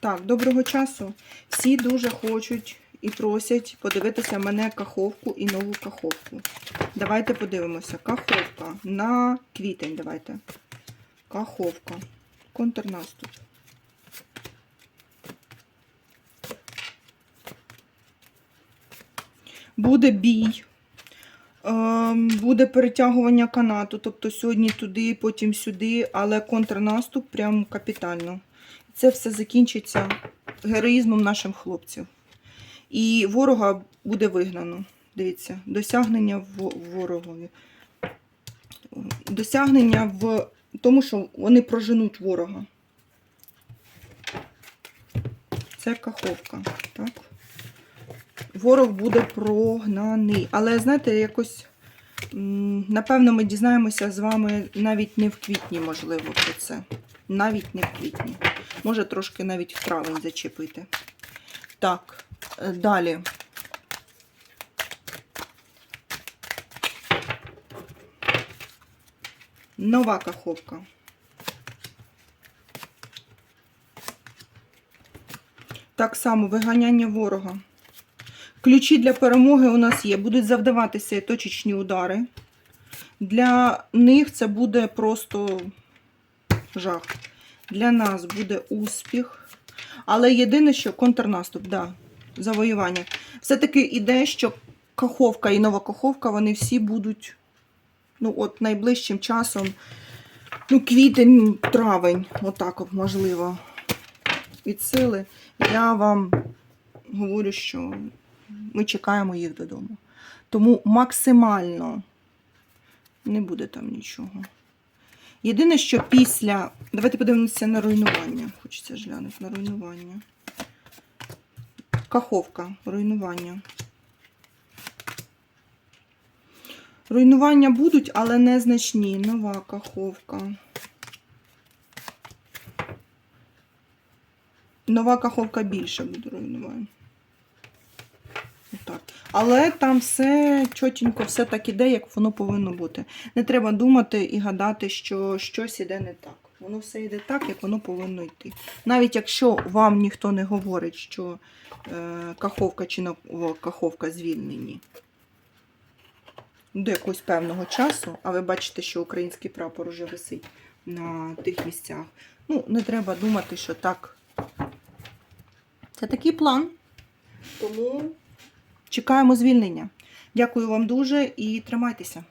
Так, доброго часу. Всі дуже хочуть і просять подивитися мене каховку і нову каховку. Давайте подивимося. Каховка на квітень. Давайте. Каховка. Контрнаступ. Буде бій. Ем, Буде перетягування канату, тобто сьогодні туди, потім сюди, але контрнаступ прям капітально. Це все закінчиться героїзмом наших хлопців. І ворога буде вигнано. Дивіться, досягнення в ворогові. Досягнення в тому, що вони проженуть ворога. Це каховка. Так? Ворог буде прогнаний. Але, знаєте, якось, напевно, ми дізнаємося з вами навіть не в квітні, можливо, про це. Навіть не в квітні. Може, трошки навіть в травень зачепити. Так, е, далі. Нова каховка. Так само виганяння ворога. Ключі для перемоги у нас є. Будуть завдаватися точечні удари. Для них це буде просто жах. Для нас буде успіх. Але єдине, що контрнаступ, да, завоювання. Все-таки іде, що каховка і нова каховка, вони всі будуть ну, от найближчим часом, ну, квітень, травень, отак от, можливо, від сили. Я вам говорю, що ми чекаємо їх додому. Тому максимально не буде там нічого. Єдине, що після. Давайте подивимося на руйнування. Хочеться ж глянути на руйнування. Каховка, руйнування. Руйнування будуть, але незначні. Нова каховка. Нова каховка більше буде руйнувань. Отак. Але там все чотенько, все так іде, як воно повинно бути. Не треба думати і гадати, що щось іде не так. Воно все йде так, як воно повинно йти. Навіть якщо вам ніхто не говорить, що е, каховка чи каховка звільнені до якогось певного часу, а ви бачите, що український прапор уже висить на тих місцях. Ну, не треба думати, що так. Це такий план. Тому чекаємо звільнення. Дякую вам дуже і тримайтеся.